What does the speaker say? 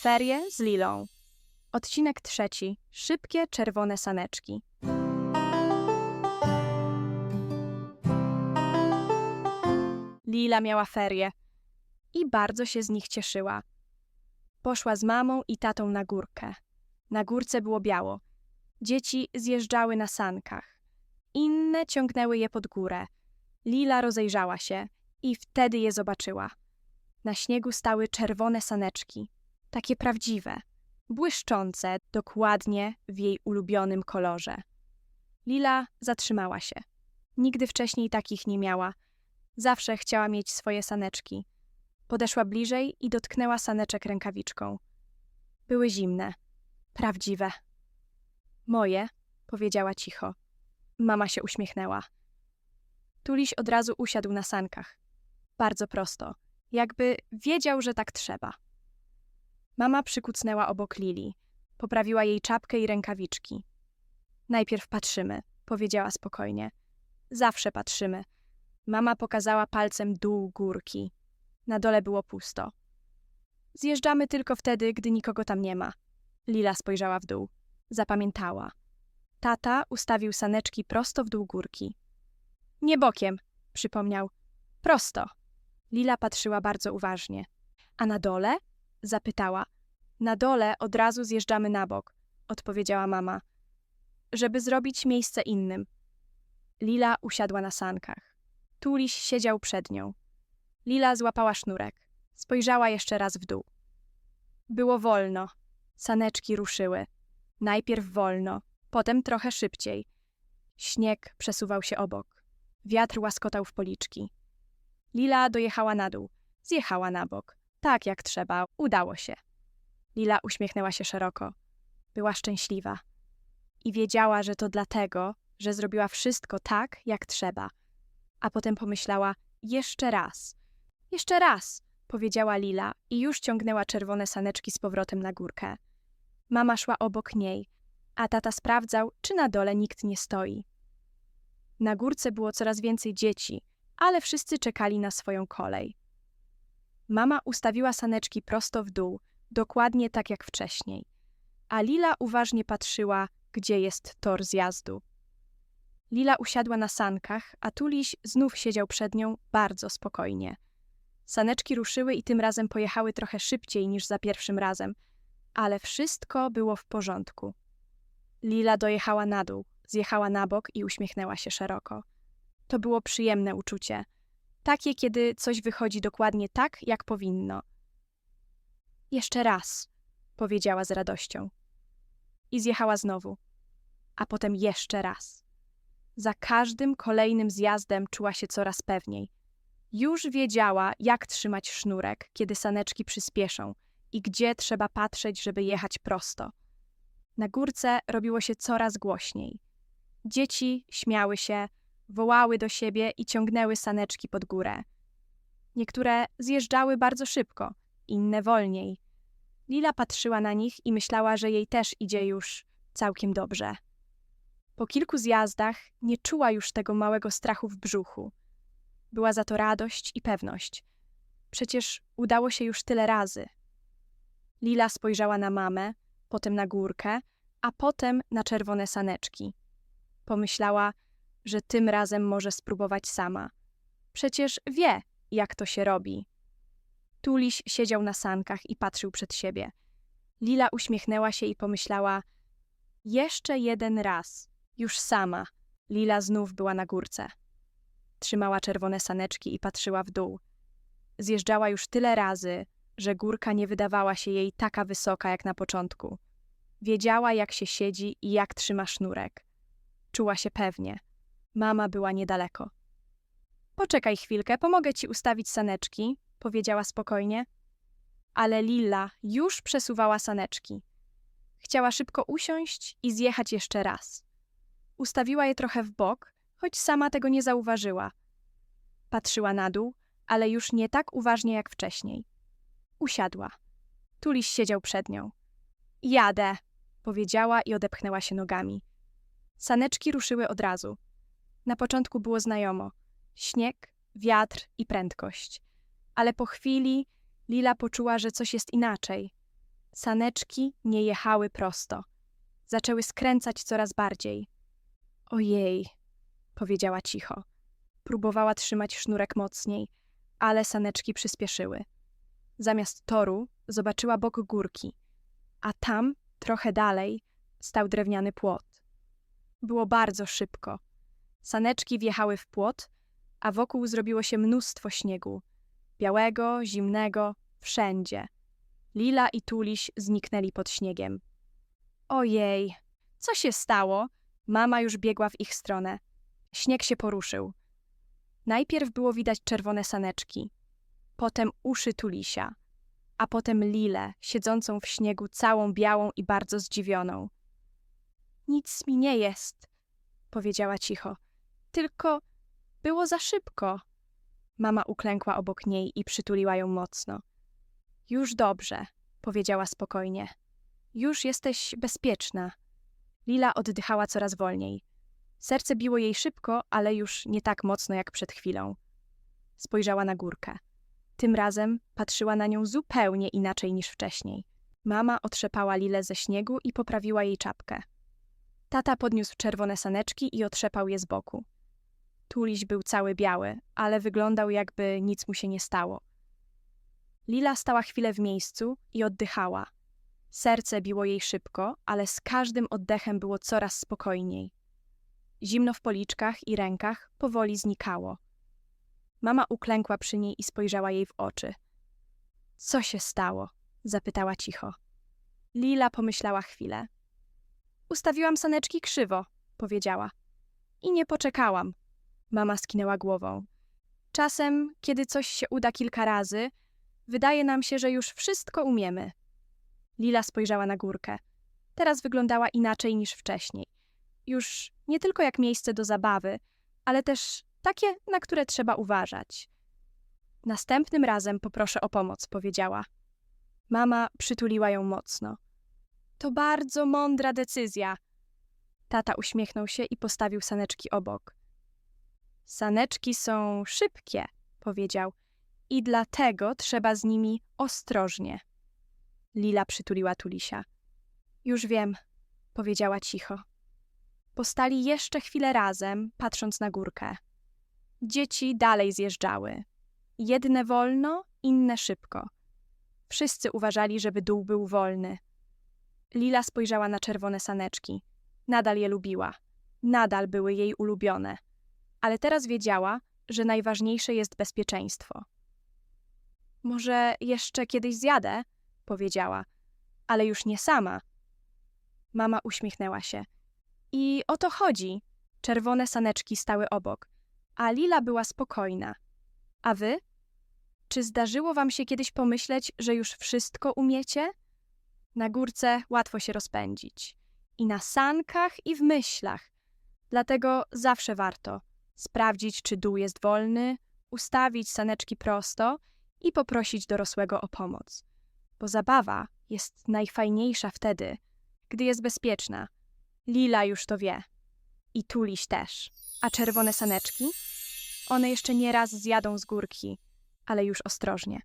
Ferie z Lilą. Odcinek trzeci. Szybkie czerwone saneczki. Lila miała ferie i bardzo się z nich cieszyła. Poszła z mamą i tatą na górkę. Na górce było biało. Dzieci zjeżdżały na sankach. Inne ciągnęły je pod górę. Lila rozejrzała się i wtedy je zobaczyła. Na śniegu stały czerwone saneczki, takie prawdziwe, błyszczące dokładnie w jej ulubionym kolorze. Lila zatrzymała się. Nigdy wcześniej takich nie miała. Zawsze chciała mieć swoje saneczki. Podeszła bliżej i dotknęła saneczek rękawiczką. Były zimne, prawdziwe. Moje, powiedziała cicho. Mama się uśmiechnęła. Tuliś od razu usiadł na sankach. Bardzo prosto, jakby wiedział, że tak trzeba. Mama przykucnęła obok Lili. Poprawiła jej czapkę i rękawiczki. Najpierw patrzymy, powiedziała spokojnie. Zawsze patrzymy. Mama pokazała palcem dół górki. Na dole było pusto. Zjeżdżamy tylko wtedy, gdy nikogo tam nie ma. Lila spojrzała w dół. Zapamiętała. Tata ustawił saneczki prosto w dół górki. Nie bokiem, przypomniał. Prosto. Lila patrzyła bardzo uważnie. A na dole? Zapytała. Na dole od razu zjeżdżamy na bok, odpowiedziała mama. Żeby zrobić miejsce innym. Lila usiadła na sankach. Tuliś siedział przed nią. Lila złapała sznurek. Spojrzała jeszcze raz w dół. Było wolno. Saneczki ruszyły. Najpierw wolno, potem trochę szybciej. Śnieg przesuwał się obok. Wiatr łaskotał w policzki. Lila dojechała na dół, zjechała na bok. Tak jak trzeba, udało się. Lila uśmiechnęła się szeroko. Była szczęśliwa. I wiedziała, że to dlatego, że zrobiła wszystko tak, jak trzeba. A potem pomyślała: jeszcze raz. Jeszcze raz, powiedziała Lila i już ciągnęła czerwone saneczki z powrotem na górkę. Mama szła obok niej, a tata sprawdzał, czy na dole nikt nie stoi. Na górce było coraz więcej dzieci, ale wszyscy czekali na swoją kolej. Mama ustawiła saneczki prosto w dół, dokładnie tak jak wcześniej, a Lila uważnie patrzyła, gdzie jest tor zjazdu. Lila usiadła na sankach, a Tuliś znów siedział przed nią bardzo spokojnie. Saneczki ruszyły i tym razem pojechały trochę szybciej niż za pierwszym razem, ale wszystko było w porządku. Lila dojechała na dół, zjechała na bok i uśmiechnęła się szeroko. To było przyjemne uczucie. Takie, kiedy coś wychodzi dokładnie tak, jak powinno. Jeszcze raz, powiedziała z radością. I zjechała znowu. A potem jeszcze raz. Za każdym kolejnym zjazdem czuła się coraz pewniej. Już wiedziała, jak trzymać sznurek, kiedy saneczki przyspieszą i gdzie trzeba patrzeć, żeby jechać prosto. Na górce robiło się coraz głośniej. Dzieci śmiały się, wołały do siebie i ciągnęły saneczki pod górę. Niektóre zjeżdżały bardzo szybko, inne wolniej. Lila patrzyła na nich i myślała, że jej też idzie już całkiem dobrze. Po kilku zjazdach nie czuła już tego małego strachu w brzuchu. Była za to radość i pewność. Przecież udało się już tyle razy. Lila spojrzała na mamę, potem na górkę, a potem na czerwone saneczki. Pomyślała, że tym razem może spróbować sama. Przecież wie, jak to się robi. Tuliś siedział na sankach i patrzył przed siebie. Lila uśmiechnęła się i pomyślała: Jeszcze jeden raz, już sama. Lila znów była na górce. Trzymała czerwone saneczki i patrzyła w dół. Zjeżdżała już tyle razy, że górka nie wydawała się jej taka wysoka jak na początku. Wiedziała, jak się siedzi i jak trzyma sznurek. Czuła się pewnie. Mama była niedaleko. Poczekaj chwilkę, pomogę ci ustawić saneczki, powiedziała spokojnie. Ale Lilla już przesuwała saneczki. Chciała szybko usiąść i zjechać jeszcze raz. Ustawiła je trochę w bok, choć sama tego nie zauważyła. Patrzyła na dół, ale już nie tak uważnie jak wcześniej. Usiadła. Tuliś siedział przed nią. Jadę, powiedziała i odepchnęła się nogami. Saneczki ruszyły od razu. Na początku było znajomo. Śnieg, wiatr i prędkość. Ale po chwili Lila poczuła, że coś jest inaczej. Saneczki nie jechały prosto. Zaczęły skręcać coraz bardziej. Ojej, powiedziała cicho. Próbowała trzymać sznurek mocniej, ale saneczki przyspieszyły. Zamiast toru zobaczyła bok górki, a tam, trochę dalej, stał drewniany płot. Było bardzo szybko. Saneczki wjechały w płot, a wokół zrobiło się mnóstwo śniegu. Białego, zimnego, wszędzie. Lila i Tuliś zniknęli pod śniegiem. Ojej, co się stało? Mama już biegła w ich stronę. Śnieg się poruszył. Najpierw było widać czerwone saneczki, potem uszy Tulisia, a potem Lilę, siedzącą w śniegu całą białą i bardzo zdziwioną. Nic mi nie jest, powiedziała cicho. Tylko było za szybko. Mama uklękła obok niej i przytuliła ją mocno. Już dobrze, powiedziała spokojnie. Już jesteś bezpieczna. Lila oddychała coraz wolniej. Serce biło jej szybko, ale już nie tak mocno jak przed chwilą. Spojrzała na górkę. Tym razem patrzyła na nią zupełnie inaczej niż wcześniej. Mama otrzepała Lilę ze śniegu i poprawiła jej czapkę. Tata podniósł czerwone saneczki i otrzepał je z boku. Tuliś był cały biały, ale wyglądał jakby nic mu się nie stało. Lila stała chwilę w miejscu i oddychała. Serce biło jej szybko, ale z każdym oddechem było coraz spokojniej. Zimno w policzkach i rękach powoli znikało. Mama uklękła przy niej i spojrzała jej w oczy. Co się stało? zapytała cicho. Lila pomyślała chwilę. Ustawiłam saneczki krzywo, powiedziała. I nie poczekałam. Mama skinęła głową. Czasem, kiedy coś się uda kilka razy, wydaje nam się, że już wszystko umiemy. Lila spojrzała na górkę. Teraz wyglądała inaczej niż wcześniej. Już nie tylko jak miejsce do zabawy, ale też takie, na które trzeba uważać. Następnym razem poproszę o pomoc, powiedziała. Mama przytuliła ją mocno. To bardzo mądra decyzja. Tata uśmiechnął się i postawił saneczki obok. Saneczki są szybkie, powiedział, i dlatego trzeba z nimi ostrożnie. Lila przytuliła Tulisia. Już wiem, powiedziała cicho. Postali jeszcze chwilę razem, patrząc na górkę. Dzieci dalej zjeżdżały. Jedne wolno, inne szybko. Wszyscy uważali, żeby dół był wolny. Lila spojrzała na czerwone saneczki. Nadal je lubiła. Nadal były jej ulubione. Ale teraz wiedziała, że najważniejsze jest bezpieczeństwo. Może jeszcze kiedyś zjadę, powiedziała, ale już nie sama. Mama uśmiechnęła się. I o to chodzi. Czerwone saneczki stały obok, a Lila była spokojna. A wy? Czy zdarzyło wam się kiedyś pomyśleć, że już wszystko umiecie? Na górce łatwo się rozpędzić. I na sankach, i w myślach. Dlatego zawsze warto sprawdzić, czy dół jest wolny, ustawić saneczki prosto i poprosić dorosłego o pomoc. Bo zabawa jest najfajniejsza wtedy, gdy jest bezpieczna. Lila już to wie. I Tuliś też. A czerwone saneczki? One jeszcze nie raz zjadą z górki, ale już ostrożnie.